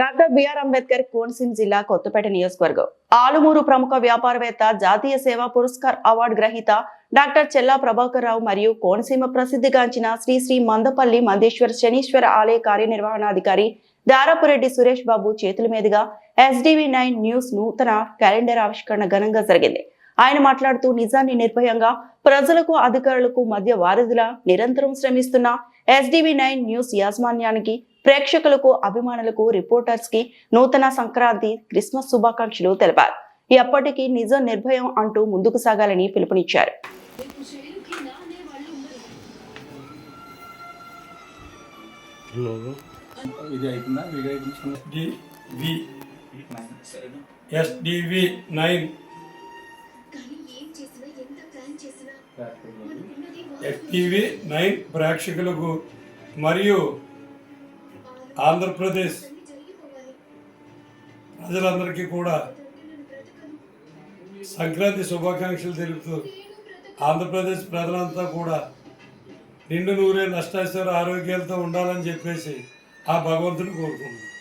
Doctor BR Ambedkar Konaseema జిల్లా కొత్తపేట నియోజకవర్గం. ఆలుమూరు ప్రముఖ వ్యాపారవేత్త జాతీయ సేవా పురస్కార్ అవార్డు గ్రహీత డాక్టర్ చెల్లా ప్రభాకర్ రావు మరియు కోనసీమ ప్రసిద్ధిగాంచిన శ్రీ శ్రీ మందపల్లి మందేశ్వర శనీశ్వర ఆలయ కార్యనిర్వహణాధికారి దారాపురెడ్డి సురేష్ బాబు చేతుల మీదుగా ఎస్డివి నైన్ న్యూస్ నూతన క్యాలెండర్ ఆవిష్కరణ ఘనంగా జరిగింది. ఆయన మాట్లాడుతూ నిజాన్ని నిర్భయంగా ప్రజలకు అధికారులకు మధ్య వారధిలా నిరంతరం శ్రమిస్తున్న ఎస్డివి నైన్ న్యూస్ యాజమాన్యానికి ప్రేక్షకులకు అభిమానులకు రిపోర్టర్స్కి నూతన సంక్రాంతి క్రిస్మస్ శుభాకాంక్షలు తెలిపారు. ఎప్పటికీ నిజం నిర్భయం అంటూ ముందుకు సాగాలని పిలుపునిచ్చారు. రేపు శైలుకి నా అనే వాళ్ళు ఉండరు ఇది అయిపోయిందా? వీడియో అయిపోయింది? వి ఎస్డివి నైన్. కానీ ఏం చేసినా ఎంత ప్లాన్ చేసినా మనకున్నది ఎస్డివి నైన్ ప్రేక్షకులకు మరియు ఆంధ్రప్రదేశ్ ప్రజలందరికీ కూడా సంక్రాంతి శుభాకాంక్షలు తెలుపుతూ ఆంధ్రప్రదేశ్ ప్రజలంతా కూడా నిండు నూరే నష్టాశ్వర ఆరోగ్యాలతో ఉండాలని చెప్పేసి ఆ భగవంతుని కోరుకుంటున్నాను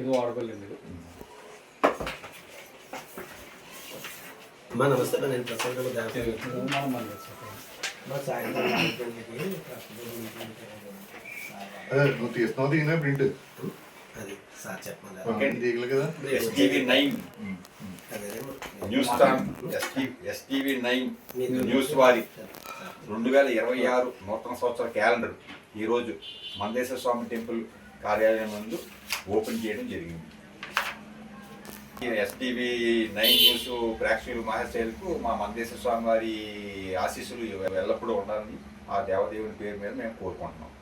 ఇది వాడుకోలేదు ఇది అమ్మా నమస్తే నేను ప్రసన్న దేవత మనం మళ్ళీ వేసుకోవాలి. మా సాయంత్రం అదే నువ్వు తీస్తున్నావు? దిగినా ప్రింట్. అది సార్ చెప్పమని దిగలు కదా? STV nine. News STV nine. News వారి. రెండు వేల ఇరవై ఆరు నూతన సంవత్సర క్యాలెండర్ ఈరోజు మందేశ్వర స్వామి టెంపుల్ కార్యాలయం నందు ఓపెన్ చేయడం జరిగింది. ఎస్టీవీ నైన్ న్యూస్ ప్రేక్షకులు మహాశైలకు మా మందేశ్వర స్వామి వారి ఆశీస్సులు ఎల్లప్పుడూ ఉండాలని ఆ దేవదేవుని పేరు మీద మేము కోరుకుంటున్నాం.